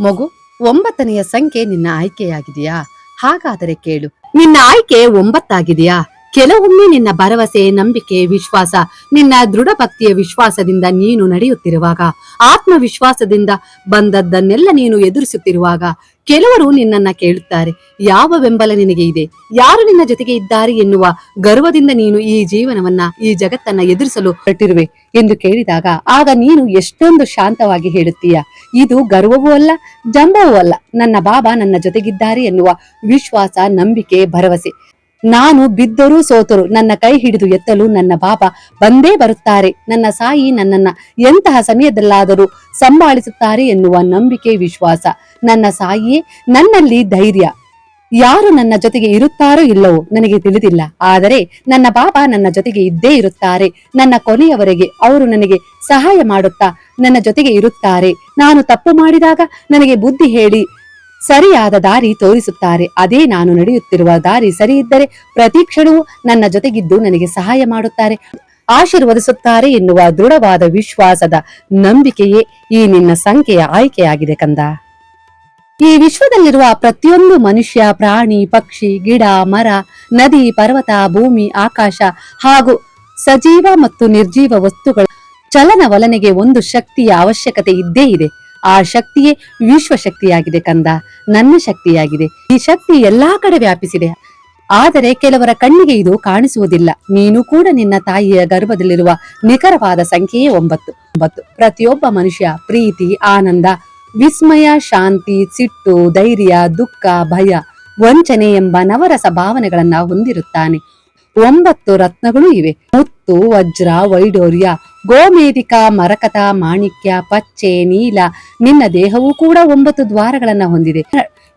ಮಗು ಒಂಬತ್ತನೆಯ ಸಂಖ್ಯೆ ನಿನ್ನ ಆಯ್ಕೆಯಾಗಿದೆಯಾ? ಹಾಗಾದರೆ ಕೇಳು ನಿನ್ನ ಆಯ್ಕೆ ಒಂಬತ್ತಾಗಿದೆಯಾ? ಕೆಲವೊಮ್ಮೆ ನಿನ್ನ ಭರವಸೆ, ನಂಬಿಕೆ, ವಿಶ್ವಾಸ, ನಿನ್ನ ದೃಢ ಭಕ್ತಿಯ ವಿಶ್ವಾಸದಿಂದ ನೀನು ನಡೆಯುತ್ತಿರುವಾಗ, ಆತ್ಮವಿಶ್ವಾಸದಿಂದ ಬಂದದ್ದನ್ನೆಲ್ಲ ನೀನು ಎದುರಿಸುತ್ತಿರುವಾಗ ಕೆಲವರು ನಿನ್ನನ್ನ ಕೇಳುತ್ತಾರೆ, ಯಾವ ಬೆಂಬಲ ನಿನಗೆ ಇದೆ? ಯಾರು ನಿನ್ನ ಜೊತೆಗೆ ಇದ್ದಾರೆ ಎನ್ನುವ ಗರ್ವದಿಂದ ನೀನು ಈ ಜೀವನವನ್ನ, ಈ ಜಗತ್ತನ್ನ ಎದುರಿಸಲು ಹೊರಟಿರುವೆ ಎಂದು ಕೇಳಿದಾಗ, ಆಗ ನೀನು ಎಷ್ಟೊಂದು ಶಾಂತವಾಗಿ ಹೇಳುತ್ತೀಯ? ಇದು ಗರ್ವವೂ ಅಲ್ಲ, ಜಂಬವೂ ಅಲ್ಲ. ನನ್ನ ಬಾಬಾ ನನ್ನ ಜೊತೆಗಿದ್ದಾರೆ ಎನ್ನುವ ವಿಶ್ವಾಸ, ನಂಬಿಕೆ, ಭರವಸೆ. ನಾನು ಬಿದ್ದರೂ ಸೋತರು, ನನ್ನ ಕೈ ಹಿಡಿದು ಎತ್ತಲು ನನ್ನ ಬಾಬಾ ಬಂದೇ ಬರುತ್ತಾರೆ, ನನ್ನ ಸಾಯಿ ನನ್ನನ್ನ ಎಂತಹ ಸಮಯದಲ್ಲಾದರೂ ಸಂಭಾಳಿಸುತ್ತಾರೆ ಎನ್ನುವ ನಂಬಿಕೆ, ವಿಶ್ವಾಸ. ನನ್ನ ಸಾಯಿಯೇ ನನ್ನಲ್ಲಿ ಧೈರ್ಯ. ಯಾರು ನನ್ನ ಜೊತೆಗೆ ಇರುತ್ತಾರೋ ಇಲ್ಲವೋ ನನಗೆ ತಿಳಿದಿಲ್ಲ. ಆದರೆ ನನ್ನ ಬಾಬಾ ನನ್ನ ಜೊತೆಗೆ ಇದ್ದೇ ಇರುತ್ತಾರೆ. ನನ್ನ ಕೊನೆಯವರೆಗೆ ಅವರು ನನಗೆ ಸಹಾಯ ಮಾಡುತ್ತಾ ನನ್ನ ಜೊತೆಗೆ ಇರುತ್ತಾರೆ. ನಾನು ತಪ್ಪು ಮಾಡಿದಾಗ ನನಗೆ ಬುದ್ಧಿ ಹೇಳಿ ಸರಿಯಾದ ದಾರಿ ತೋರಿಸುತ್ತಾರೆ. ಅದೇ ನಾನು ನಡೆಯುತ್ತಿರುವ ದಾರಿ ಸರಿ ಇದ್ದರೆ ಪ್ರತಿ ಕ್ಷಣವೂ ನನ್ನ ಜೊತೆಗಿದ್ದು ನನಗೆ ಸಹಾಯ ಮಾಡುತ್ತಾರೆ. ಆಶೀರ್ವದಿಸುತ್ತಾರೆ ಎನ್ನುವ ದೃಢವಾದ ವಿಶ್ವಾಸದ ನಂಬಿಕೆಯೇ ಈ ನಿನ್ನ ಸಂಖ್ಯೆಯ ಆಯ್ಕೆಯಾಗಿದೆ ಕಂದ. ಈ ವಿಶ್ವದಲ್ಲಿರುವ ಪ್ರತಿಯೊಂದು ಮನುಷ್ಯ, ಪ್ರಾಣಿ, ಪಕ್ಷಿ, ಗಿಡ, ಮರ, ನದಿ, ಪರ್ವತ, ಭೂಮಿ, ಆಕಾಶ ಹಾಗೂ ಸಜೀವ ಮತ್ತು ನಿರ್ಜೀವ ವಸ್ತುಗಳ ಚಲನವಲನೆಗೆ ಒಂದು ಶಕ್ತಿಯ ಅವಶ್ಯಕತೆ ಇದ್ದೇ ಇದೆ. ಆ ಶಕ್ತಿಯೇ ವಿಶ್ವ ಶಕ್ತಿಯಾಗಿದೆ ಕಂದ. ನನ್ನ ಶಕ್ತಿಯಾಗಿದೆ. ಈ ಶಕ್ತಿ ಎಲ್ಲಾ ಕಡೆ ವ್ಯಾಪಿಸಿದೆ. ಆದರೆ ಕೆಲವರ ಕಣ್ಣಿಗೆ ಇದು ಕಾಣಿಸುವುದಿಲ್ಲ. ನೀನು ಕೂಡ ನಿನ್ನ ತಾಯಿಯ ಗರ್ಭದಲ್ಲಿರುವ ನಿಖರವಾದ ಸಂಖ್ಯೆಯೇ ಒಂಬತ್ತು. ಒಂಬತ್ತು. ಪ್ರತಿಯೊಬ್ಬ ಮನುಷ್ಯ ಪ್ರೀತಿ, ಆನಂದ, ವಿಸ್ಮಯ, ಶಾಂತಿ, ಸಿಟ್ಟು, ಧೈರ್ಯ, ದುಃಖ, ಭಯ, ವಂಚನೆ ಎಂಬ ನವರಸ ಭಾವನೆಗಳನ್ನ ಹೊಂದಿರುತ್ತಾನೆ. ಒಂಬತ್ತು ರತ್ನಗಳು ಇವೆ. ಮುತ್ತು, ವಜ್ರ ವೈಡೂರ್ಯ ಗೋಮೇಧಿಕ ಮರಕತ ಮಾಣಿಕ್ಯ ಪಚ್ಚೆ ನೀಲ. ನಿನ್ನ ದೇಹವೂ ಕೂಡ ಒಂಬತ್ತು ದ್ವಾರಗಳನ್ನ ಹೊಂದಿದೆ.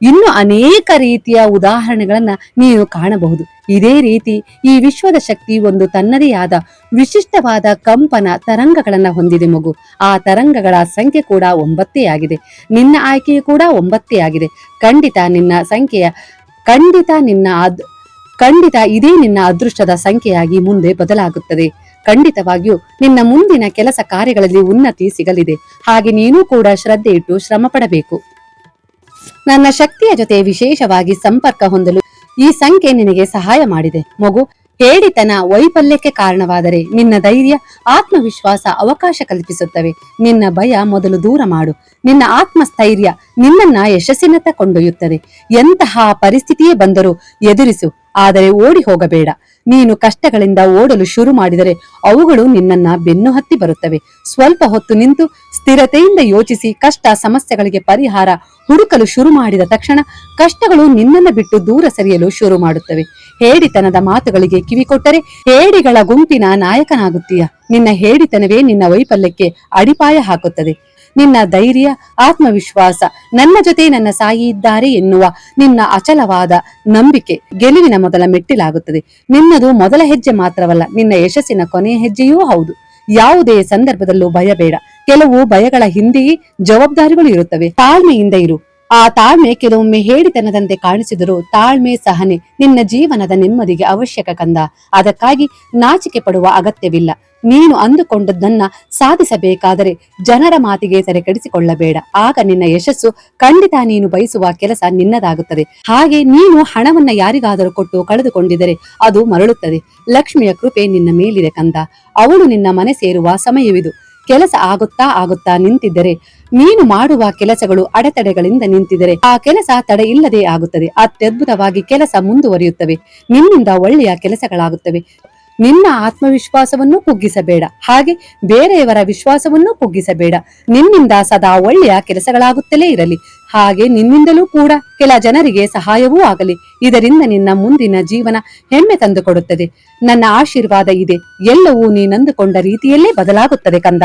ಇನ್ನು ಅನೇಕ ರೀತಿಯ ಉದಾಹರಣೆಗಳನ್ನ ನೀನು ಕಾಣಬಹುದು. ಇದೇ ರೀತಿ ಈ ವಿಶ್ವದ ಶಕ್ತಿ ಒಂದು ತನ್ನದೇ ಆದ ವಿಶಿಷ್ಟವಾದ ಕಂಪನ ತರಂಗಗಳನ್ನ ಹೊಂದಿದೆ ಮಗು. ಆ ತರಂಗಗಳ ಸಂಖ್ಯೆ ಕೂಡ ಒಂಬತ್ತೇ ಆಗಿದೆ. ನಿನ್ನ ಆಯ್ಕೆಯು ಕೂಡ ಒಂಬತ್ತೇ ಆಗಿದೆ. ಖಂಡಿತ ನಿನ್ನ ಸಂಖ್ಯೆಯ, ಖಂಡಿತ ನಿನ್ನ ಅದ್, ಖಂಡಿತ ಇದೇ ನಿನ್ನ ಅದೃಷ್ಟದ ಸಂಖ್ಯೆಯಾಗಿ ಮುಂದೆ ಬದಲಾಗುತ್ತದೆ. ಖಂಡಿತವಾಗಿಯೂ ನಿನ್ನ ಮುಂದಿನ ಕೆಲಸ ಕಾರ್ಯಗಳಲ್ಲಿ ಉನ್ನತಿ ಸಿಗಲಿದೆ. ಹಾಗೆ ನೀನು ಕೂಡ ಶ್ರದ್ಧೆ ಇಟ್ಟು ಶ್ರಮ ಪಡಬೇಕು ನನ್ನ ಶಕ್ತಿಯ ಜೊತೆ ವಿಶೇಷವಾಗಿ ಸಂಪರ್ಕ ಹೊಂದಲು ಈ ಸಂಖ್ಯೆ ನಿನಗೆ ಸಹಾಯ ಮಾಡಿದೆ. ಮಗು ಹೇಡಿತನ ವೈಫಲ್ಯಕ್ಕೆ ಕಾರಣವಾದರೆ ನಿನ್ನ ಧೈರ್ಯ, ಆತ್ಮವಿಶ್ವಾಸ ಅವಕಾಶ ಕಲ್ಪಿಸುತ್ತವೆ. ನಿನ್ನ ಭಯ ಮೊದಲು ದೂರ ಮಾಡು. ನಿನ್ನ ಆತ್ಮಸ್ಥೈರ್ಯ ನಿನ್ನನ್ನ ಯಶಸ್ಸಿನತ್ತ ಕೊಂಡೊಯ್ಯುತ್ತದೆ. ಎಂತಹ ಪರಿಸ್ಥಿತಿಯೇ ಬಂದರೂ ಎದುರಿಸು. ಆದರೆ ಓಡಿ ಹೋಗಬೇಡ. ನೀನು ಕಷ್ಟಗಳಿಂದ ಓಡಲು ಶುರು ಮಾಡಿದರೆ ಅವುಗಳು ನಿನ್ನನ್ನ ಬೆನ್ನು ಹತ್ತಿ ಬರುತ್ತವೆ. ಸ್ವಲ್ಪ ಹೊತ್ತು ನಿಂತು ಸ್ಥಿರತೆಯಿಂದ ಯೋಚಿಸಿ ಕಷ್ಟ ಸಮಸ್ಯೆಗಳಿಗೆ ಪರಿಹಾರ ಹುಡುಕಲು ಶುರು ಮಾಡಿದ ತಕ್ಷಣ ಕಷ್ಟಗಳು ನಿನ್ನನ್ನು ಬಿಟ್ಟು ದೂರ ಸರಿಯಲು ಶುರು ಮಾಡುತ್ತವೆ. ಹೇಡಿತನದ ಮಾತುಗಳಿಗೆ ಕಿವಿಕೊಟ್ಟರೆ ಹೇಡಿಗಳ ಗುಂಪಿನ ನಾಯಕನಾಗುತ್ತೀಯ. ನಿನ್ನ ಹೇಡಿತನವೇ ನಿನ್ನ ವೈಫಲ್ಯಕ್ಕೆ ಅಡಿಪಾಯ ಹಾಕುತ್ತದೆ. ನಿನ್ನ ಧೈರ್ಯ, ಆತ್ಮವಿಶ್ವಾಸ ನನ್ನ ಜೊತೆ ನನ್ನ ಸಾಯಿ ಇದ್ದಾರೆ ಎನ್ನುವ ನಿನ್ನ ಅಚಲವಾದ ನಂಬಿಕೆ ಗೆಲುವಿನ ಮೊದಲ ಮೆಟ್ಟಿಲಾಗುತ್ತದೆ. ನಿನ್ನದು ಮೊದಲ ಹೆಜ್ಜೆ ಮಾತ್ರವಲ್ಲ, ನಿನ್ನ ಯಶಸ್ಸಿನ ಕೊನೆಯ ಹೆಜ್ಜೆಯೂ ಹೌದು. ಯಾವುದೇ ಸಂದರ್ಭದಲ್ಲೂ ಭಯ ಬೇಡ ಕೆಲವು ಭಯಗಳ ಹಿಂದೆಯೇ ಜವಾಬ್ದಾರಿಗಳು ಇರುತ್ತವೆ. ತಾಳ್ಮೆಯಿಂದ ಇರು. ಆ ತಾಳ್ಮೆ ಕೆಲವೊಮ್ಮೆ ಹೇಳಿತನದಂತೆ ಕಾಣಿಸಿದರೂ ತಾಳ್ಮೆ ಸಹನೆ ನಿನ್ನ ಜೀವನದ ನೆಮ್ಮದಿಗೆ ಅವಶ್ಯಕ ಕಂದ. ಅದಕ್ಕಾಗಿ ನಾಚಿಕೆ ಪಡುವ ಅಗತ್ಯವಿಲ್ಲ. ನೀನು ಅಂದುಕೊಂಡದ್ದನ್ನ ಸಾಧಿಸಬೇಕಾದರೆ ಜನರ ಮಾತಿಗೆ ಸರಿಕಡಿಸಿಕೊಳ್ಳಬೇಡ ಕೆಡಿಸಿಕೊಳ್ಳಬೇಡ. ಆಗ ನಿನ್ನ ಯಶಸ್ಸು ಖಂಡಿತ ನೀನು ಬಯಸುವ ಕೆಲಸ ನಿನ್ನದಾಗುತ್ತದೆ. ಹಾಗೆ ನೀನು ಹಣವನ್ನ ಯಾರಿಗಾದರೂ ಕೊಟ್ಟು ಕಳೆದುಕೊಂಡಿದರೆ ಅದು ಮರಳುತ್ತದೆ. ಲಕ್ಷ್ಮಿಯ ಕೃಪೆ ನಿನ್ನ ಮೇಲಿದೆ ಕಂದ. ಅವಳು ನಿನ್ನ ಮನೆ ಸೇರುವ ಸಮಯವಿದು. ಕೆಲಸ ಆಗುತ್ತಾ ಆಗುತ್ತಾ ನಿಂತಿದ್ದರೆ, ನೀನು ಮಾಡುವ ಕೆಲಸಗಳು ಅಡೆತಡೆಗಳಿಂದ ನಿಂತಿದ್ದರೆ, ಆ ಕೆಲಸ ತಡೆ ಇಲ್ಲದೆ ಆಗುತ್ತದೆ. ಅತ್ಯದ್ಭುತವಾಗಿ ಕೆಲಸ ಮುಂದುವರಿಯುತ್ತವೆ. ನಿನ್ನಿಂದ ಒಳ್ಳೆಯ ಕೆಲಸಗಳಾಗುತ್ತವೆ. ನಿನ್ನ ಆತ್ಮವಿಶ್ವಾಸವನ್ನು ಕುಗ್ಗಿಸಬೇಡ. ಹಾಗೆ ಬೇರೆಯವರ ವಿಶ್ವಾಸವನ್ನು ಕುಗ್ಗಿಸಬೇಡ. ನಿನ್ನಿಂದ ಸದಾ ಒಳ್ಳೆಯ ಕೆಲಸಗಳಾಗುತ್ತಲೇ ಇರಲಿ. ಹಾಗೆ ನಿನ್ನಿಂದಲೂ ಕೂಡ ಕೆಲ ಜನರಿಗೆ ಸಹಾಯವೂ ಆಗಲಿ. ಇದರಿಂದ ನಿನ್ನ ಮುಂದಿನ ಜೀವನ ಹೆಮ್ಮೆ ತಂದುಕೊಡುತ್ತದೆ. ನನ್ನ ಆಶೀರ್ವಾದ ಇದೆ. ಎಲ್ಲವೂ ನೀನಂದುಕೊಂಡ ರೀತಿಯಲ್ಲೇ ಬದಲಾಗುತ್ತದೆ ಕಂದ.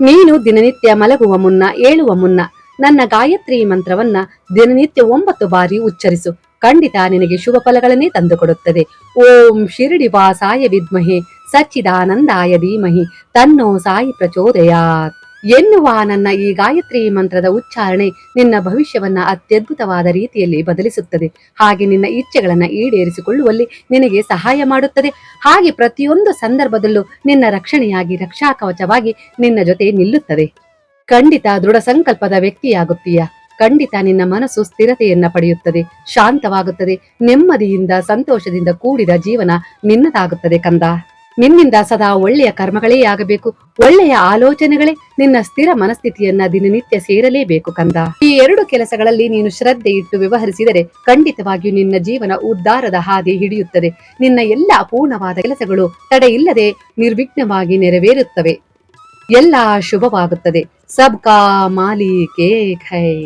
ನೀನು ದಿನನಿತ್ಯ ಮಲಗುವ ಮುನ್ನ, ಏಳುವ ಮುನ್ನ ನನ್ನ ಗಾಯತ್ರಿ ಮಂತ್ರವನ್ನ ದಿನನಿತ್ಯ ಒಂಬತ್ತು ಬಾರಿ ಉಚ್ಚರಿಸು. ಖಂಡಿತ ನಿನಗೆ ಶುಭ ಫಲಗಳನ್ನೇ ತಂದುಕೊಡುತ್ತದೆ. ಓಂ ಶಿರಡಿ ವಾಸಾಯ ವಿದ್ಮಹೆ, ಸಚ್ಚಿದಾನಂದಾಯ ಧೀಮಹಿ, ತನ್ನೋ ಸಾಯಿ ಪ್ರಚೋದಯಾತ್. ಎನ್ನುವ ನನ್ನ ಈ ಗಾಯತ್ರಿ ಮಂತ್ರದ ಉಚ್ಚಾರಣೆ ನಿನ್ನ ಭವಿಷ್ಯವನ್ನ ಅತ್ಯದ್ಭುತವಾದ ರೀತಿಯಲ್ಲಿ ಬದಲಿಸುತ್ತದೆ. ಹಾಗೆ ನಿನ್ನ ಇಚ್ಛೆಗಳನ್ನ ಈಡೇರಿಸಿಕೊಳ್ಳುವಲ್ಲಿ ನಿನಗೆ ಸಹಾಯ ಮಾಡುತ್ತದೆ. ಹಾಗೆ ಪ್ರತಿಯೊಂದು ಸಂದರ್ಭದಲ್ಲೂ ನಿನ್ನ ರಕ್ಷಣೆಯಾಗಿ ರಕ್ಷಾ ಕವಚವಾಗಿ ನಿನ್ನ ಜೊತೆ ನಿಲ್ಲುತ್ತದೆ ಖಂಡಿತ ದೃಢ ಸಂಕಲ್ಪದ ವ್ಯಕ್ತಿಯಾಗುತ್ತೀಯ. ಖಂಡಿತ ನಿನ್ನ ಮನಸ್ಸು ಸ್ಥಿರತೆಯನ್ನ ಪಡೆಯುತ್ತದೆ. ಶಾಂತವಾಗುತ್ತದೆ. ನೆಮ್ಮದಿಯಿಂದ, ಸಂತೋಷದಿಂದ ಕೂಡಿದ ಜೀವನ ನಿನ್ನದಾಗುತ್ತದೆ ಕಂದ. ನಿನ್ನಿಂದ ಸದಾ ಒಳ್ಳೆಯ ಕರ್ಮಗಳೇ ಆಗಬೇಕು. ಒಳ್ಳೆಯ ಆಲೋಚನೆಗಳೇ ನಿನ್ನ ಸ್ಥಿರ ಮನಸ್ಥಿತಿಯನ್ನ ದಿನನಿತ್ಯ ಸೇರಲೇಬೇಕು ಕಂದ. ಈ ಎರಡು ಕೆಲಸಗಳಲ್ಲಿ ನೀನು ಶ್ರದ್ಧೆ ಇಟ್ಟು ವ್ಯವಹರಿಸಿದರೆ ಖಂಡಿತವಾಗಿಯೂ ನಿನ್ನ ಜೀವನ ಉದ್ಧಾರದ ಹಾದಿ ಹಿಡಿಯುತ್ತದೆ. ನಿನ್ನ ಎಲ್ಲ ಅಪೂರ್ಣವಾದ ಕೆಲಸಗಳು ತಡೆಯಿಲ್ಲದೆ ನಿರ್ವಿಘ್ನವಾಗಿ ನೆರವೇರುತ್ತವೆ. ಎಲ್ಲ ಶುಭವಾಗುತ್ತದೆ. ಸಬ್ ಕಾ ಮಾಲೀಕೆ ಹೈ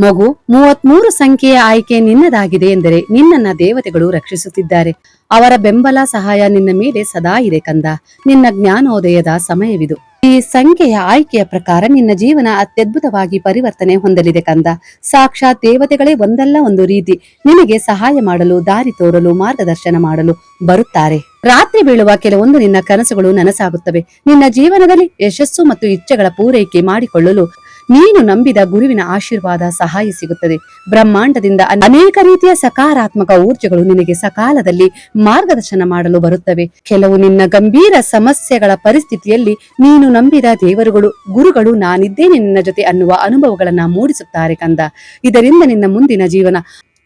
ಮಗು, ಮೂವತ್ಮೂರು ಸಂಖ್ಯೆಯ ಆಯ್ಕೆ ನಿನ್ನದಾಗಿದೆ ಎಂದರೆ ನಿನ್ನನ್ನ ದೇವತೆಗಳು ರಕ್ಷಿಸುತ್ತಿದ್ದಾರೆ. ಅವರ ಬೆಂಬಲ ಸಹಾಯ ನಿನ್ನ ಮೇಲೆ ಸದಾ ಇದೆ ಕಂದ. ನಿನ್ನ ಜ್ಞಾನೋದಯದ ಸಮಯವಿದು. ಈ ಸಂಖ್ಯೆಯ ಆಯ್ಕೆಯ ಪ್ರಕಾರ ನಿನ್ನ ಜೀವನ ಅತ್ಯದ್ಭುತವಾಗಿ ಪರಿವರ್ತನೆ ಹೊಂದಲಿದೆ ಕಂದ. ಸಾಕ್ಷಾತ್ ದೇವತೆಗಳೇ ಒಂದಲ್ಲ ಒಂದು ರೀತಿ. ನಿನಗೆ ಸಹಾಯ ಮಾಡಲು, ದಾರಿ ತೋರಲು, ಮಾರ್ಗದರ್ಶನ ಮಾಡಲು ಬರುತ್ತಾರೆ. ರಾತ್ರಿ ಬೀಳುವ ಕೆಲವೊಂದು ನಿನ್ನ ಕನಸುಗಳು ನನಸಾಗುತ್ತವೆ. ನಿನ್ನ ಜೀವನದಲ್ಲಿ ಯಶಸ್ಸು ಮತ್ತು ಇಚ್ಛೆಗಳ ಪೂರೈಕೆ ಮಾಡಿಕೊಳ್ಳಲು ನೀನು ನಂಬಿದ ಗುರುವಿನ ಆಶೀರ್ವಾದ ಸಹಾಯ ಸಿಗುತ್ತದೆ. ಬ್ರಹ್ಮಾಂಡದಿಂದ ಅನೇಕ ರೀತಿಯ ಸಕಾರಾತ್ಮಕ ಊರ್ಜೆಗಳು ನಿನಗೆ ಸಕಾಲದಲ್ಲಿ ಮಾರ್ಗದರ್ಶನ ಮಾಡಲು ಬರುತ್ತವೆ. ಕೆಲವು ನಿನ್ನ ಗಂಭೀರ ಸಮಸ್ಯೆಗಳ ಪರಿಸ್ಥಿತಿಯಲ್ಲಿ ನೀನು ನಂಬಿದ ದೇವರುಗಳು, ಗುರುಗಳು ನಾನಿದ್ದೇನೆ ನಿನ್ನ ಜೊತೆ ಅನ್ನುವ ಅನುಭವಗಳನ್ನ ಮೂಡಿಸುತ್ತಾರೆ ಕಂದ. ಇದರಿಂದ ನಿನ್ನ ಮುಂದಿನ ಜೀವನ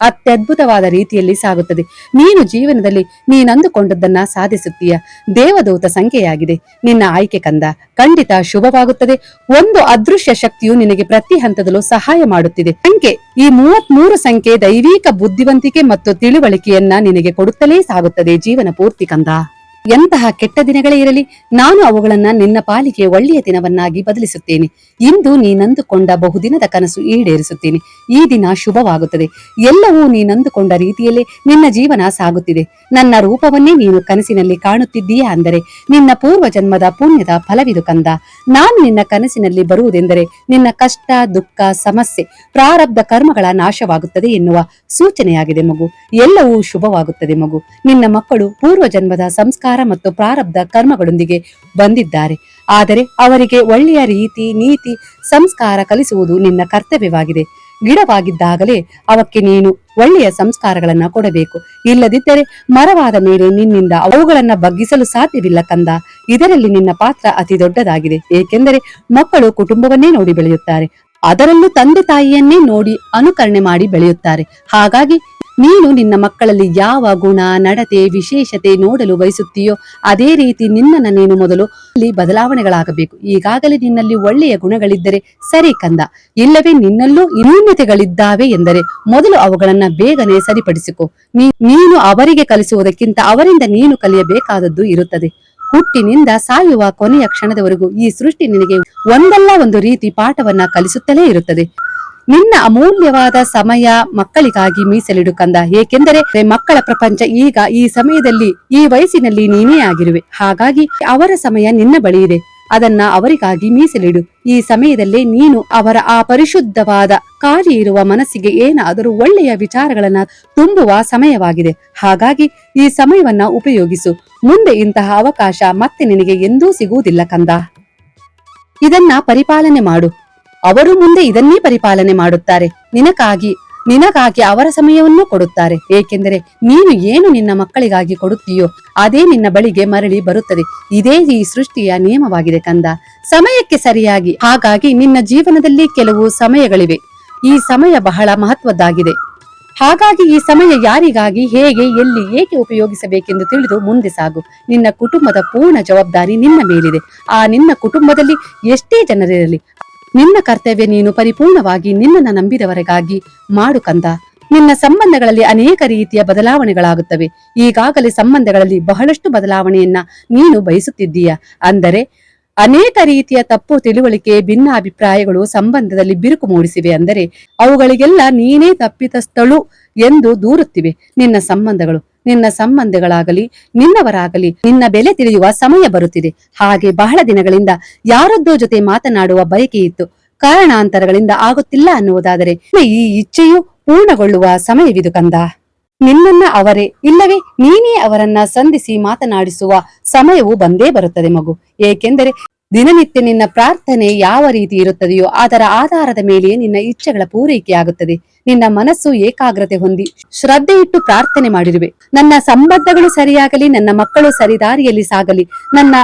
ಅತ್ಯದ್ಭುತವಾದ ರೀತಿಯಲ್ಲಿ ಸಾಗುತ್ತದೆ. ನೀನು ಜೀವನದಲ್ಲಿ ನೀನಂದುಕೊಂಡದ್ದನ್ನ ಸಾಧಿಸುತ್ತೀಯ. ದೇವದೂತ ಸಂಖ್ಯೆಯಾಗಿದೆ. ನಿನ್ನ ಆಯ್ಕೆ ಕಂದ. ಖಂಡಿತ ಶುಭವಾಗುತ್ತದೆ. ಒಂದು ಅದೃಶ್ಯ ಶಕ್ತಿಯು ನಿನಗೆ ಪ್ರತಿ ಹಂತದಲ್ಲೂ ಸಹಾಯ ಮಾಡುತ್ತಿದೆ. ಸಂಖ್ಯೆ ಈ ಮೂವತ್ಮೂರು ಸಂಖ್ಯೆ ದೈವಿಕ ಬುದ್ಧಿವಂತಿಕೆ ಮತ್ತು ತಿಳುವಳಿಕೆಯನ್ನ ನಿನಗೆ ಕೊಡುತ್ತಲೇ ಸಾಗುತ್ತದೆ. ಜೀವನ ಪೂರ್ತಿ ಕಂದ. ಎಂತಹ ಕೆಟ್ಟ ದಿನಗಳೇ ಇರಲಿ, ನಾನು ಅವುಗಳನ್ನ ನಿನ್ನ ಪಾಲಿಗೆ ಒಳ್ಳೆಯ ದಿನವನ್ನಾಗಿ ಬದಲಿಸುತ್ತೇನೆ. ಇಂದು ನೀನಂದುಕೊಂಡ ಬಹುದಿನದ ಕನಸು ಈಡೇರಿಸುತ್ತೇನೆ. ಈ ದಿನ ಶುಭವಾಗುತ್ತದೆ. ಎಲ್ಲವೂ ನೀನಂದುಕೊಂಡ ರೀತಿಯಲ್ಲೇ ನಿನ್ನ ಜೀವನ ಸಾಗುತ್ತಿದೆ. ನನ್ನ ರೂಪವನ್ನೇ ನೀನು ಕನಸಿನಲ್ಲಿ ಕಾಣುತ್ತಿದ್ದೀಯಾ ಅಂದರೆ, ನಿನ್ನ ಪೂರ್ವ ಜನ್ಮದ ಪುಣ್ಯದ ಫಲವಿದು ಕಂದ. ನಾನು ನಿನ್ನ ಕನಸಿನಲ್ಲಿ ಬರುವುದೆಂದರೆ, ನಿನ್ನ ಕಷ್ಟ, ದುಃಖ, ಸಮಸ್ಯೆ, ಪ್ರಾರಬ್ಧ ಕರ್ಮಗಳ ನಾಶವಾಗುತ್ತದೆ ಎನ್ನುವ ಸೂಚನೆಯಾಗಿದೆ ಮಗು. ಎಲ್ಲವೂ ಶುಭವಾಗುತ್ತದೆ ಮಗು. ನಿನ್ನ ಮಕ್ಕಳು ಪೂರ್ವ ಜನ್ಮದ ಸಂಸ್ಕಾರ ಮತ್ತು ಪ್ರಾರಬ್ಧ ಕರ್ಮಗಳೊಂದಿಗೆ ಬಂದಿದ್ದಾರೆ. ಆದರೆ ಅವರಿಗೆ ಒಳ್ಳೆಯ ರೀತಿ, ನೀತಿ, ಸಂಸ್ಕಾರ ಕಲಿಸುವುದು ನಿನ್ನ ಕರ್ತವ್ಯವಾಗಿದೆ. ಗಿಡವಾಗಿದ್ದಾಗಲೇ ಅವಕ್ಕೆ ನೀನು ಒಳ್ಳೆಯ ಸಂಸ್ಕಾರಗಳನ್ನ ಕೊಡಬೇಕು. ಇಲ್ಲದಿದ್ದರೆ ಮರವಾದ ಮೇಲೆ ನಿನ್ನಿಂದ ಅವುಗಳನ್ನ ಬಗ್ಗಿಸಲು ಸಾಧ್ಯವಿಲ್ಲ ಕಂದ. ಇದರಲ್ಲಿ ನಿನ್ನ ಪಾತ್ರ ಅತಿ ದೊಡ್ಡದಾಗಿದೆ. ಏಕೆಂದರೆ ಮಕ್ಕಳು ಕುಟುಂಬವನ್ನೇ ನೋಡಿ ಬೆಳೆಯುತ್ತಾರೆ. ಅದರಲ್ಲೂ ತಂದೆ ತಾಯಿಯನ್ನೇ ನೋಡಿ ಅನುಕರಣೆ ಮಾಡಿ ಬೆಳೆಯುತ್ತಾರೆ. ಹಾಗಾಗಿ ನೀನು ನಿನ್ನ ಮಕ್ಕಳಲ್ಲಿ ಯಾವ ಗುಣ, ನಡತೆ, ವಿಶೇಷತೆ ನೋಡಲು ಬಯಸುತ್ತೀಯೋ ಅದೇ ರೀತಿ ನಿನ್ನನ್ನು ನೀನು ಮೊದಲು ಅಲ್ಲಿ ಬದಲಾವಣೆಗಳಾಗಬೇಕು. ಈಗಾಗಲೇ ನಿನ್ನಲ್ಲಿ ಒಳ್ಳೆಯ ಗುಣಗಳಿದ್ದರೆ ಸರಿ ಕಂದ. ಇಲ್ಲವೇ ನಿನ್ನಲ್ಲೂ ಇನ್ಯೂನ್ಯತೆಗಳಿದ್ದಾವೆ ಎಂದರೆ ಮೊದಲು ಅವುಗಳನ್ನ ಬೇಗನೆ ಸರಿಪಡಿಸಿಕೊ. ನೀನು ಅವರಿಗೆ ಕಲಿಸುವುದಕ್ಕಿಂತ ಅವರಿಂದ ನೀನು ಕಲಿಯಬೇಕಾದದ್ದು ಇರುತ್ತದೆ. ಹುಟ್ಟಿನಿಂದ ಸಾಯುವ ಕೊನೆಯ ಕ್ಷಣದವರೆಗೂ ಈ ಸೃಷ್ಟಿ ನಿನಗೆ ಒಂದಲ್ಲ ಒಂದು ರೀತಿ ಪಾಠವನ್ನ ಕಲಿಸುತ್ತಲೇ ಇರುತ್ತದೆ. ನಿನ್ನ ಅಮೂಲ್ಯವಾದ ಸಮಯ ಮಕ್ಕಳಿಗಾಗಿ ಮೀಸಲಿಡು ಕಂದ. ಏಕೆಂದರೆ ಮಕ್ಕಳ ಪ್ರಪಂಚ ಈಗ ಈ ಸಮಯದಲ್ಲಿ, ಈ ವಯಸ್ಸಿನಲ್ಲಿ ನೀನೇ ಆಗಿರುವೆ. ಹಾಗಾಗಿ ಅವರ ಸಮಯ ನಿನ್ನ ಬಳಿ ಇದೆ. ಅದನ್ನ ಅವರಿಗಾಗಿ ಮೀಸಲಿಡು. ಈ ಸಮಯದಲ್ಲೇ ನೀನು ಅವರ ಆ ಪರಿಶುದ್ಧವಾದ ಖಾಲಿ ಇರುವ ಮನಸ್ಸಿಗೆ ಏನಾದರೂ ಒಳ್ಳೆಯ ವಿಚಾರಗಳನ್ನ ತುಂಬುವ ಸಮಯವಾಗಿದೆ. ಹಾಗಾಗಿ ಈ ಸಮಯವನ್ನ ಉಪಯೋಗಿಸು. ಮುಂದೆ ಇಂತಹ ಅವಕಾಶ ಮತ್ತೆ ನಿನಗೆ ಎಂದೂ ಸಿಗುವುದಿಲ್ಲ ಕಂದ. ಇದನ್ನ ಪರಿಪಾಲನೆ ಮಾಡು. ಅವರು ಮುಂದೆ ಇದನ್ನೇ ಪರಿಪಾಲನೆ ಮಾಡುತ್ತಾರೆ. ನಿನಗಾಗಿ ನಿನಗಾಗಿ ಅವರ ಸಮಯವನ್ನು ಕೊಡುತ್ತಾರೆ. ಏಕೆಂದರೆ ನೀನು ಏನು ನಿನ್ನ ಮಕ್ಕಳಿಗಾಗಿ ಕೊಡುತ್ತೀಯೋ, ಅದೇ ನಿನ್ನ ಬಳಿಗೆ ಮರಳಿ ಬರುತ್ತದೆ. ಇದೇ ಈ ಸೃಷ್ಟಿಯ ನಿಯಮವಾಗಿದೆ ಕಂದ. ಸಮಯಕ್ಕೆ ಸರಿಯಾಗಿ, ಹಾಗಾಗಿ ನಿನ್ನ ಜೀವನದಲ್ಲಿ ಕೆಲವು ಸಮಯಗಳಿವೆ. ಈ ಸಮಯ ಬಹಳ ಮಹತ್ವದ್ದಾಗಿದೆ. ಹಾಗಾಗಿ ಈ ಸಮಯ ಯಾರಿಗಾಗಿ, ಹೇಗೆ, ಎಲ್ಲಿ, ಏಕೆ ಉಪಯೋಗಿಸಬೇಕೆಂದು ತಿಳಿದು ಮುಂದೆ ಸಾಗು. ನಿನ್ನ ಕುಟುಂಬದ ಪೂರ್ಣ ಜವಾಬ್ದಾರಿ ನಿನ್ನ ಮೇಲಿದೆ. ಆ ನಿನ್ನ ಕುಟುಂಬದಲ್ಲಿ ಎಷ್ಟೇ ಜನರಿರಲಿ ನಿನ್ನ ಕರ್ತವ್ಯ ನೀನು ಪರಿಪೂರ್ಣವಾಗಿ ನಿನ್ನನ್ನು ನಂಬಿದವರಿಗಾಗಿ ಮಾಡು ಕಂದ. ನಿನ್ನ ಸಂಬಂಧಗಳಲ್ಲಿ ಅನೇಕ ರೀತಿಯ ಬದಲಾವಣೆಗಳಾಗುತ್ತವೆ. ಈಗಾಗಲೇ ಸಂಬಂಧಗಳಲ್ಲಿ ಬಹಳಷ್ಟು ಬದಲಾವಣೆಯನ್ನ ನೀನು ಬಯಸುತ್ತಿದ್ದೀಯ. ಅಂದರೆ ಅನೇಕ ರೀತಿಯ ತಪ್ಪು ತಿಳುವಳಿಕೆ, ಭಿನ್ನಾಭಿಪ್ರಾಯಗಳು ಸಂಬಂಧದಲ್ಲಿ ಬಿರುಕು ಮೂಡಿಸಿವೆ. ಅಂದರೆ ಅವುಗಳಿಗೆಲ್ಲ ನೀನೇ ತಪ್ಪಿತಸ್ಥಳು ಎಂದು ದೂರುತ್ತಿವೆ ನಿನ್ನ ಸಂಬಂಧಗಳು. ನಿನ್ನ ಸಂಬಂಧಗಳಾಗಲಿ, ನಿನ್ನವರಾಗಲಿ, ನಿನ್ನ ಬೆಲೆ ತಿಳಿಯುವ ಸಮಯ ಬರುತ್ತಿದೆ. ಹಾಗೆ ಬಹಳ ದಿನಗಳಿಂದ ಯಾರದ್ದೋ ಜೊತೆ ಮಾತನಾಡುವ ಬಯಕೆ ಇತ್ತು. ಕಾರಣಾಂತರಗಳಿಂದ ಆಗುತ್ತಿಲ್ಲ ಅನ್ನುವುದಾದರೆ ಈ ಇಚ್ಛೆಯು ಪೂರ್ಣಗೊಳ್ಳುವ ಸಮಯವಿದು ಕಂದ. ನಿನ್ನನ್ನ ಅವರೇ, ಇಲ್ಲವೇ ನೀನೇ ಅವರನ್ನ ಸಂಧಿಸಿ ಮಾತನಾಡಿಸುವ ಸಮಯವು ಬಂದೇ ಬರುತ್ತದೆ ಮಗು. ಏಕೆಂದರೆ ದಿನನಿತ್ಯ ನಿನ್ನ ಪ್ರಾರ್ಥನೆ ಯಾವ ರೀತಿ ಇರುತ್ತದೆಯೋ ಅದರ ಆಧಾರದ ಮೇಲೆ ನಿನ್ನ ಇಚ್ಛೆಗಳ ಪೂರೈಕೆಯಾಗುತ್ತದೆ. ನಿನ್ನ ಮನಸ್ಸು ಏಕಾಗ್ರತೆ ಹೊಂದಿ ಶ್ರದ್ಧೆ ಇಟ್ಟು ಪ್ರಾರ್ಥನೆ ಮಾಡಿರುವೆ. ನನ್ನ ಸಂಬಂಧಗಳು ಸರಿಯಾಗಲಿ, ನನ್ನ ಮಕ್ಕಳು ಸರಿದಾರಿಯಲ್ಲಿ ಸಾಗಲಿ, ನನ್ನ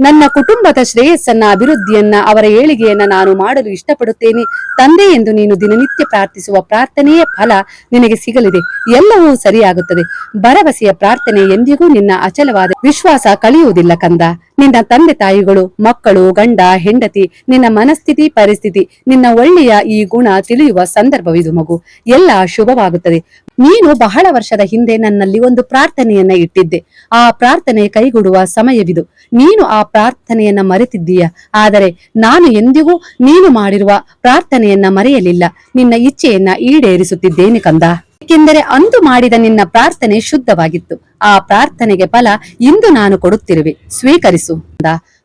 ನನ್ನ ಕುಟುಂಬದ ಶ್ರೇಯಸ್ಸನ್ನ, ಅಭಿವೃದ್ಧಿಯನ್ನ, ಅವರ ಏಳಿಗೆಯನ್ನ ನಾನು ಮಾಡಲು ಇಷ್ಟಪಡುತ್ತೇನೆ. ತಂದೆ ಎಂದು ನೀನು ದಿನನಿತ್ಯ ಪ್ರಾರ್ಥಿಸುವ ಪ್ರಾರ್ಥನೆಯ ಫಲ ನಿನಗೆ ಸಿಗಲಿದೆ. ಎಲ್ಲವೂ ಸರಿಯಾಗುತ್ತದೆ. ಭರವಸೆಯ ಪ್ರಾರ್ಥನೆ ಎಂದಿಗೂ ನಿನ್ನ ಅಚಲವಾದ ವಿಶ್ವಾಸ ಕಳೆಯುವುದಿಲ್ಲ ಕಂದ. ನಿನ್ನ ತಂದೆ ತಾಯಿಗಳು, ಮಕ್ಕಳು, ಗಂಡ, ಹೆಂಡತಿ, ನಿನ್ನ ಮನಸ್ಥಿತಿ, ಪರಿಸ್ಥಿತಿ, ನಿನ್ನ ಒಳ್ಳೆಯ ಈ ಗುಣ ತಿಳಿಯುವ ಸಂದರ್ಭವಿದು ಮಗು. ಎಲ್ಲ ಶುಭವಾಗುತ್ತದೆ. ನೀನು ಬಹಳ ವರ್ಷದ ಹಿಂದೆ ನನ್ನಲ್ಲಿ ಒಂದು ಪ್ರಾರ್ಥನೆಯನ್ನ ಇಟ್ಟಿದ್ದೆ. ಆ ಪ್ರಾರ್ಥನೆ ಕೈಗೂಡುವ ಸಮಯವಿದು. ನೀನು ಆ ಪ್ರಾರ್ಥನೆಯನ್ನ ಮರೆತಿದ್ದೀಯ. ಆದರೆ ನಾನು ಎಂದಿಗೂ ನೀನು ಮಾಡಿರುವ ಪ್ರಾರ್ಥನೆಯನ್ನ ಮರೆಯಲಿಲ್ಲ. ನಿನ್ನ ಇಚ್ಛೆಯನ್ನ ಈಡೇರಿಸುತ್ತಿದ್ದೇನೆ ಕಂದ. ಏಕೆಂದರೆ ಅಂದು ಮಾಡಿದ ನಿನ್ನ ಪ್ರಾರ್ಥನೆ ಶುದ್ಧವಾಗಿತ್ತು. ಆ ಪ್ರಾರ್ಥನೆಗೆ ಫಲ ಇಂದು ನಾನು ಕೊಡುತ್ತಿರುವೆ. ಸ್ವೀಕರಿಸು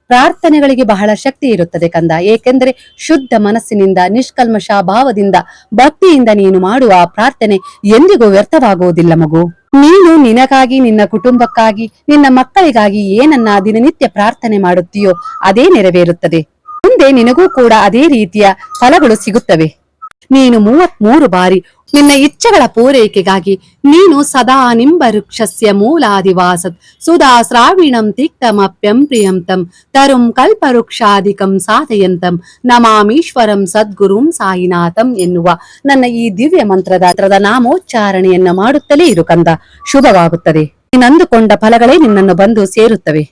ಪ್ರಾರ್ಥನೆಗಳಿಗೆ ಬಹಳ ಶಕ್ತಿ ಇರುತ್ತದೆ ಕಂದ. ಏಕೆಂದರೆ ಶುದ್ಧ ಮನಸ್ಸಿನಿಂದ ನಿಷ್ಕಲ್ಮಶ ಭಾವದಿಂದ, ಭಕ್ತಿಯಿಂದ ನೀನು ಮಾಡುವ ಪ್ರಾರ್ಥನೆ ಎಂದಿಗೂ ವ್ಯರ್ಥವಾಗುವುದಿಲ್ಲ ಮಗು. ನೀನು ನಿನಗಾಗಿ, ನಿನ್ನ ಕುಟುಂಬಕ್ಕಾಗಿ, ನಿನ್ನ ಮಕ್ಕಳಿಗಾಗಿ ಏನನ್ನ ದಿನನಿತ್ಯ ಪ್ರಾರ್ಥನೆ ಮಾಡುತ್ತೀಯೋ ಅದೇ ನೆರವೇರುತ್ತದೆ. ಮುಂದೆ ನಿನಗೂ ಕೂಡ ಅದೇ ರೀತಿಯ ಫಲಗಳು ಸಿಗುತ್ತವೆ. ನೀನು ಮೂವತ್ ಮೂರು ಬಾರಿ ನಿನ್ನ ಇಚ್ಛೆಗಳ ಪೂರೈಕೆಗಾಗಿ ನೀನು ಸದಾ ನಿಂಬ ವೃಕ್ಷಸ್ಯ ಮೂಲಾದಿವಾಸತ್ ಸುಧಾ ಶ್ರಾವಿಣಂ ತಿಕ್ತಮಪ್ಯಂ ಪ್ರಿಯಂತಂ. ತರುಂ ಕಲ್ಪವೃಕ್ಷಾಧಿಕಂ ಸಾಧಯಂತಂ. ನಮಾಮೀಶ್ವರಂ ಸದ್ಗುರುಂ ಸಾಯಿನಾಥಂ ಎನ್ನುವ ನನ್ನ ಈ ದಿವ್ಯ ಮಂತ್ರದ ನಾಮೋಚ್ಚಾರಣೆಯನ್ನ ಮಾಡುತ್ತಲೇ ಇರು ಕಂದ. ಶುಭವಾಗುತ್ತದೆ. ನೀನಂದುಕೊಂಡ ಫಲಗಳೇ ನಿನ್ನನ್ನು ಬಂದು ಸೇರುತ್ತವೆ.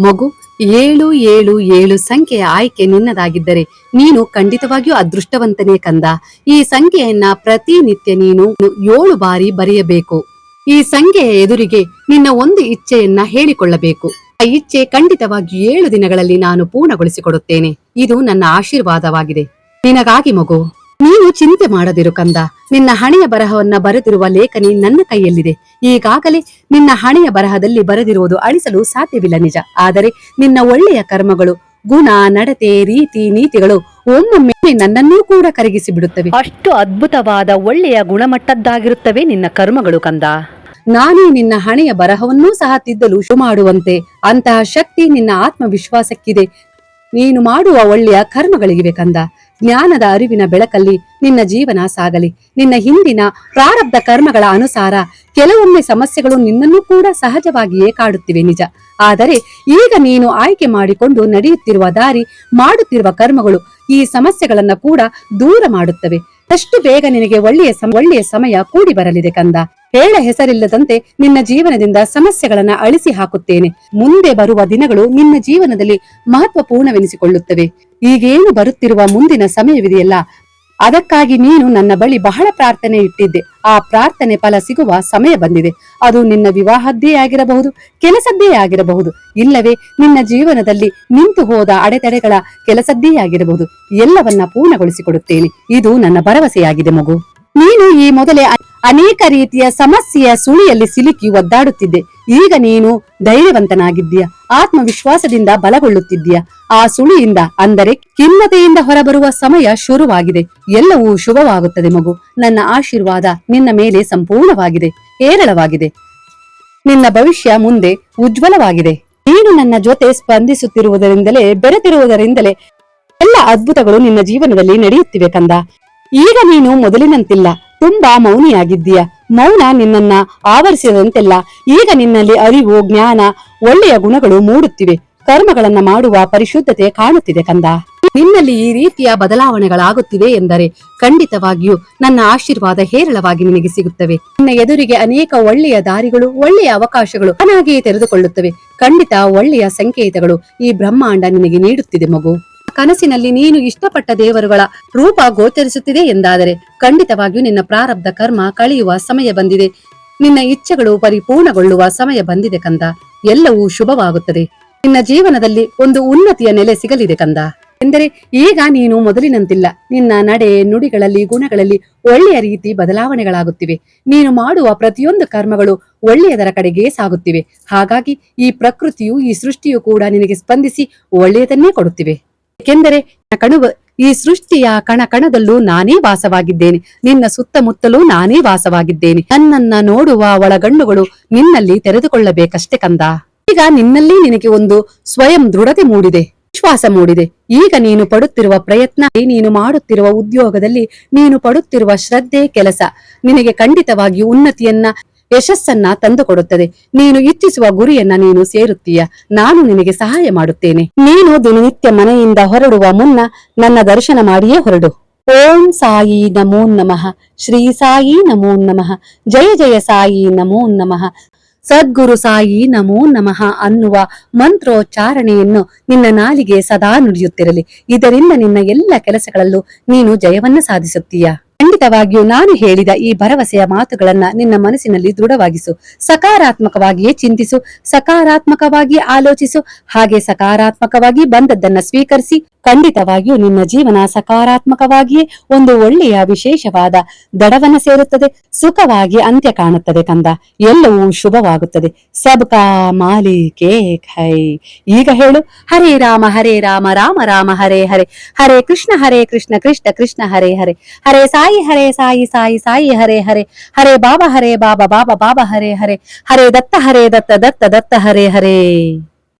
ಮಗು ಏಳು ಏಳು ಏಳು ಸಂಖ್ಯೆಯ ಆಯ್ಕೆ ನಿನ್ನದಾಗಿದ್ದರೆ ನೀನು ಖಂಡಿತವಾಗಿಯೂ ಅದೃಷ್ಟವಂತನೇ ಕಂದ. ಈ ಸಂಖ್ಯೆಯನ್ನ ಪ್ರತಿನಿತ್ಯ ನೀನು ಏಳು ಬಾರಿ ಬರೆಯಬೇಕು. ಈ ಸಂಖ್ಯೆಯ ಎದುರಿಗೆ ನಿನ್ನ ಒಂದು ಇಚ್ಛೆಯನ್ನ ಹೇಳಿಕೊಳ್ಳಬೇಕು. ಆ ಇಚ್ಛೆ ಖಂಡಿತವಾಗಿ ಏಳು ದಿನಗಳಲ್ಲಿ ನಾನು ಪೂರ್ಣಗೊಳಿಸಿಕೊಡುತ್ತೇನೆ. ಇದು ನನ್ನ ಆಶೀರ್ವಾದವಾಗಿದೆ. ನಿನಗಾಗಿ ಮಗು. ನೀನು ಚಿಂತೆ ಮಾಡದಿರು ಕಂದ. ನಿನ್ನ ಹಣೆಯ ಬರಹವನ್ನ ಬರೆದಿರುವ ಲೇಖನಿ ನನ್ನ ಕೈಯಲ್ಲಿದೆ. ಈಗಾಗಲೇ ನಿನ್ನ ಹಣೆಯ ಬರಹದಲ್ಲಿ ಬರೆದಿರುವುದು ಅಳಿಸಲು ಸಾಧ್ಯವಿಲ್ಲ ನಿಜ. ಆದರೆ ನಿನ್ನ ಒಳ್ಳೆಯ ಕರ್ಮಗಳು ಗುಣ ನಡತೆ ರೀತಿ ನೀತಿಗಳು ಒಮ್ಮೊಮ್ಮೆ ನನ್ನನ್ನೂ ಕೂಡ ಕರಗಿಸಿ ಬಿಡುತ್ತವೆ ಅಷ್ಟು ಅದ್ಭುತವಾದ ಒಳ್ಳೆಯ ಗುಣಮಟ್ಟದ್ದಾಗಿರುತ್ತವೆ ನಿನ್ನ ಕರ್ಮಗಳು ಕಂದ. ನಾನೇ ನಿನ್ನ ಹಣೆಯ ಬರಹವನ್ನೂ ಸಹ ತಿದ್ದಲು ಶು ಮಾಡುವಂತೆ ಅಂತಹ ಶಕ್ತಿ ನಿನ್ನ ಆತ್ಮವಿಶ್ವಾಸಕ್ಕಿದೆ. ನೀನು ಮಾಡುವ ಒಳ್ಳೆಯ ಕರ್ಮಗಳಿಗಿವೆ ಕಂದ. ಜ್ಞಾನದ ಅರಿವಿನ ಬೆಳಕಲ್ಲಿ ನಿನ್ನ ಜೀವನ ಸಾಗಲಿ. ನಿನ್ನ ಹಿಂದಿನ ಪ್ರಾರಬ್ಧ ಕರ್ಮಗಳ ಅನುಸಾರ ಕೆಲವೊಮ್ಮೆ ಸಮಸ್ಯೆಗಳು ನಿನ್ನನ್ನು ಕೂಡ ಸಹಜವಾಗಿಯೇ ಕಾಡುತ್ತಿವೆ ನಿಜ. ಆದರೆ ಈಗ ನೀನು ಆಯ್ಕೆ ಮಾಡಿಕೊಂಡು ನಡೆಯುತ್ತಿರುವ ದಾರಿ, ಮಾಡುತ್ತಿರುವ ಕರ್ಮಗಳು ಈ ಸಮಸ್ಯೆಗಳನ್ನ ಕೂಡ ದೂರ ಮಾಡುತ್ತವೆ. ಅಷ್ಟು ಬೇಗ ನಿನಗೆ ಒಳ್ಳೆಯ ಒಳ್ಳೆಯ ಸಮಯ ಕೂಡಿ ಬರಲಿದೆ ಕಂದ. ಹೇಳ ಹೆಸರಿಲ್ಲದಂತೆ ನಿನ್ನ ಜೀವನದಿಂದ ಸಮಸ್ಯೆಗಳನ್ನ ಅಳಿಸಿ ಹಾಕುತ್ತೇನೆ. ಮುಂದೆ ಬರುವ ದಿನಗಳು ನಿನ್ನ ಜೀವನದಲ್ಲಿ ಮಹತ್ವಪೂರ್ಣವೆನಿಸಿಕೊಳ್ಳುತ್ತವೆ. ಈಗೇನು ಬರುತ್ತಿರುವ ಮುಂದಿನ ಸಮಯವಿದೆಯಲ್ಲ ಅದಕ್ಕಾಗಿ ನೀನು ನನ್ನ ಬಳಿ ಬಹಳ ಪ್ರಾರ್ಥನೆ ಇಟ್ಟಿದ್ದೆ. ಆ ಪ್ರಾರ್ಥನೆ ಫಲ ಸಿಗುವ ಸಮಯ ಬಂದಿದೆ. ಅದು ನಿನ್ನ ವಿವಾಹದ್ದೇ ಆಗಿರಬಹುದು, ಕೆಲಸದ್ದೇ ಆಗಿರಬಹುದು. ಇಲ್ಲವೇ, ನಿನ್ನ ಜೀವನದಲ್ಲಿ ನಿಂತು ಹೋದ ಅಡೆತಡೆಗಳ ಕೆಲಸದ್ದೇ ಆಗಿರಬಹುದು. ಎಲ್ಲವನ್ನ ಪೂರ್ಣಗೊಳಿಸಿಕೊಡುತ್ತೇನೆ. ಇದು ನನ್ನ ಭರವಸೆಯಾಗಿದೆ ಮಗು. ನೀನು ಈ ಮೊದಲೇ ಅನೇಕ ರೀತಿಯ ಸಮಸ್ಯೆಯ ಸುಳಿಯಲ್ಲಿ ಸಿಲುಕಿ ಒದ್ದಾಡುತ್ತಿದ್ದೆ. ಈಗ ನೀನು ಧೈರ್ಯವಂತನಾಗಿದ್ದೀಯ, ಆತ್ಮವಿಶ್ವಾಸದಿಂದ ಬಲಗೊಳ್ಳುತ್ತಿದ್ದೀಯ. ಆ ಸುಳಿಯಿಂದ ಅಂದರೆ ಖಿನ್ನತೆಯಿಂದ ಹೊರಬರುವ ಸಮಯ ಶುರುವಾಗಿದೆ. ಎಲ್ಲವೂ ಶುಭವಾಗುತ್ತದೆ ಮಗು. ನನ್ನ ಆಶೀರ್ವಾದ ನಿನ್ನ ಮೇಲೆ ಸಂಪೂರ್ಣವಾಗಿದೆ, ಹೇರಳವಾಗಿದೆ. ನಿನ್ನ ಭವಿಷ್ಯ ಮುಂದೆ ಉಜ್ವಲವಾಗಿದೆ. ನೀನು ನನ್ನ ಜೊತೆ ಸ್ಪಂದಿಸುತ್ತಿರುವುದರಿಂದಲೇ, ಬೆರೆತಿರುವುದರಿಂದಲೇ ಎಲ್ಲ ಅದ್ಭುತಗಳು ನಿನ್ನ ಜೀವನದಲ್ಲಿ ನಡೆಯುತ್ತಿವೆ ಕಂದ. ಈಗ ನೀನು ಮೊದಲಿನಂತಿಲ್ಲ, ತುಂಬಾ ಮೌನಿಯಾಗಿದ್ದೀಯ. ಮೌನ ನಿನ್ನನ್ನ ಆವರಿಸಿದಂತೆಲ್ಲ ಈಗ ನಿನ್ನಲ್ಲಿ ಅರಿವು, ಜ್ಞಾನ, ಒಳ್ಳೆಯ ಗುಣಗಳು ಮೂಡುತ್ತಿವೆ. ಕರ್ಮಗಳನ್ನ ಮಾಡುವ ಪರಿಶುದ್ಧತೆ ಕಾಣುತ್ತಿದೆ ಕಂದ. ನಿನ್ನಲ್ಲಿ ಈ ರೀತಿಯ ಬದಲಾವಣೆಗಳಾಗುತ್ತಿವೆ ಎಂದರೆ ಖಂಡಿತವಾಗಿಯೂ ನನ್ನ ಆಶೀರ್ವಾದ ಹೇರಳವಾಗಿ ನಿನಗೆ ಸಿಗುತ್ತವೆ. ನಿನ್ನ ಎದುರಿಗೆ ಅನೇಕ ಒಳ್ಳೆಯ ದಾರಿಗಳು, ಒಳ್ಳೆಯ ಅವಕಾಶಗಳು ತಾನಾಗಿಯೇ ತೆರೆದುಕೊಳ್ಳುತ್ತವೆ. ಖಂಡಿತ ಒಳ್ಳೆಯ ಸಂಕೇತಗಳು ಈ ಬ್ರಹ್ಮಾಂಡ ನಿನಗೆ ನೀಡುತ್ತಿದೆ ಮಗು. ಕನಸಿನಲ್ಲಿ ನೀನು ಇಷ್ಟಪಟ್ಟ ದೇವರುಗಳ ರೂಪ ಗೋಚರಿಸುತ್ತಿದೆ ಎಂದಾದರೆ ಖಂಡಿತವಾಗಿಯೂ ನಿನ್ನ ಪ್ರಾರಬ್ಧ ಕರ್ಮ ಕಳೆಯುವ ಸಮಯ ಬಂದಿದೆ. ನಿನ್ನ ಇಚ್ಛೆಗಳು ಪರಿಪೂರ್ಣಗೊಳ್ಳುವ ಸಮಯ ಬಂದಿದೆ ಕಂದ. ಎಲ್ಲವೂ ಶುಭವಾಗುತ್ತದೆ. ನಿನ್ನ ಜೀವನದಲ್ಲಿ ಒಂದು ಉನ್ನತಿಯ ನೆಲೆ ಸಿಗಲಿದೆ ಕಂದ. ಎಂದರೆ ಈಗ ನೀನು ಮೊದಲಿನಂತಿಲ್ಲ. ನಿನ್ನ ನಡೆ, ನುಡಿಗಳಲ್ಲಿ, ಗುಣಗಳಲ್ಲಿ ಒಳ್ಳೆಯ ರೀತಿ ಬದಲಾವಣೆಗಳಾಗುತ್ತಿವೆ. ನೀನು ಮಾಡುವ ಪ್ರತಿಯೊಂದು ಕರ್ಮಗಳು ಒಳ್ಳೆಯದರ ಕಡೆಗೆ ಸಾಗುತ್ತಿವೆ. ಹಾಗಾಗಿ ಈ ಪ್ರಕೃತಿಯು, ಈ ಸೃಷ್ಟಿಯು ಕೂಡ ನಿನಗೆ ಸ್ಪಂದಿಸಿ ಒಳ್ಳೆಯದನ್ನೇ ಕೊಡುತ್ತಿವೆ. ಏಕೆಂದರೆ ಕಣು ಈ ಸೃಷ್ಟಿಯ ಕಣ ಕಣದಲ್ಲೂ ನಾನೇ ವಾಸವಾಗಿದ್ದೇನೆ. ನಿನ್ನ ಸುತ್ತಮುತ್ತಲೂ ನಾನೇ ವಾಸವಾಗಿದ್ದೇನೆ. ನನ್ನನ್ನ ನೋಡುವ ಒಳಗಣ್ಣುಗಳು ನಿನ್ನಲ್ಲಿ ತೆರೆದುಕೊಳ್ಳಬೇಕಷ್ಟೇ ಕಂದ. ಈಗ ನಿನ್ನಲ್ಲಿ ನಿನಗೆ ಒಂದು ಸ್ವಯಂ ದೃಢತೆ ಮೂಡಿದೆ, ವಿಶ್ವಾಸ ಮೂಡಿದೆ. ಈಗ ನೀನು ಪಡುತ್ತಿರುವ ಪ್ರಯತ್ನ, ನೀನು ಮಾಡುತ್ತಿರುವ ಉದ್ಯೋಗದಲ್ಲಿ ನೀನು ಪಡುತ್ತಿರುವ ಶ್ರದ್ಧೆ ಕೆಲಸ. ನಿನಗೆ ಖಂಡಿತವಾಗಿ ಉನ್ನತಿಯನ್ನ ಯಶಸ್ಸನ್ನ ತಂದುಕೊಡುತ್ತದೆ. ನೀನು ಇಚ್ಛಿಸುವ ಗುರಿಯನ್ನ ನೀನು ಸೇರುತ್ತೀಯ. ನಾನು ನಿನಗೆ ಸಹಾಯ ಮಾಡುತ್ತೇನೆ. ನೀನು ದಿನನಿತ್ಯ ಮನೆಯಿಂದ ಹೊರಡುವ ಮುನ್ನ ನನ್ನ ದರ್ಶನ ಮಾಡಿಯೇ ಹೊರಡು. ಓಂ ಸಾಯಿ ನಮೋ ನಮಃ. ಶ್ರೀ ಸಾಯಿ ನಮೋ ನಮಃ. ಜಯ ಜಯ ಸಾಯಿ ನಮೋ ನಮಃ. ಸದ್ಗುರು ಸಾಯಿ ನಮೋ ನಮಃ ಅನ್ನುವ ಮಂತ್ರೋಚ್ಚಾರಣೆಯನ್ನು ನಿನ್ನ ನಾಲಿಗೆ ಸದಾ ನುಡಿಯುತ್ತಿರಲಿ. ಇದರಿಂದ ನಿನ್ನ ಎಲ್ಲ ಕೆಲಸಗಳಲ್ಲೂ ನೀನು ಜಯವನ್ನ ಸಾಧಿಸುತ್ತೀಯ. ಖಂಡಿತವಾಗಿಯೂ ನಾನು ಹೇಳಿದ ಈ ಭರವಸೆಯ ಮಾತುಗಳನ್ನ ನಿನ್ನ ಮನಸ್ಸಿನಲ್ಲಿ ದೃಢವಾಗಿಸು. ಸಕಾರಾತ್ಮಕವಾಗಿಯೇ ಚಿಂತಿಸು. ಸಕಾರಾತ್ಮಕವಾಗಿ ಆಲೋಚಿಸು. ಹಾಗೆ ಸಕಾರಾತ್ಮಕವಾಗಿ ಬಂದದ್ದನ್ನ ಸ್ವೀಕರಿಸಿ. ಖಂಡಿತವಾಗಿಯೂ ನಿಮ್ಮ ಜೀವನ ಸಕಾರಾತ್ಮಕವಾಗಿಯೇ ಒಂದು ಒಳ್ಳೆಯ ವಿಶೇಷವಾದ ದಡವನ್ನ ಸೇರುತ್ತದೆ. ಸುಖವಾಗಿ ಅಂತ್ಯ ಕಾಣುತ್ತದೆ ಕಂದ. ಎಲ್ಲವೂ ಶುಭವಾಗುತ್ತದೆ. ಸಬ್ಕಾ ಮಾಲಿಕ್ ಹೈ ಈಗ ಹೇಳು. ಹರೇ ರಾಮ ಹರೇ ರಾಮ ರಾಮ ರಾಮ, ಹರೇ ಹರೇ. ಹರೇ ಕೃಷ್ಣ ಹರೇ ಕೃಷ್ಣ ಕೃಷ್ಣ ಕೃಷ್ಣ, ಹರೇ ಹರೇ. ಹರೇ ಸಾಯಿ ಹರೇ ಸಾಯಿ ಸಾಯಿ ಸಾಯಿ, ಹರೇ ಹರೇ. ಹರೇ ಬಾಬಾ ಹರೇ ಬಾಬಾ ಬಾಬಾ ಬಾಬಾ, ಹರೇ ಹರೇ. ಹರೇ ದತ್ತ ಹರೇ ದತ್ತ ದತ್ತ ದತ್ತ, ಹರೇ ಹರೇ.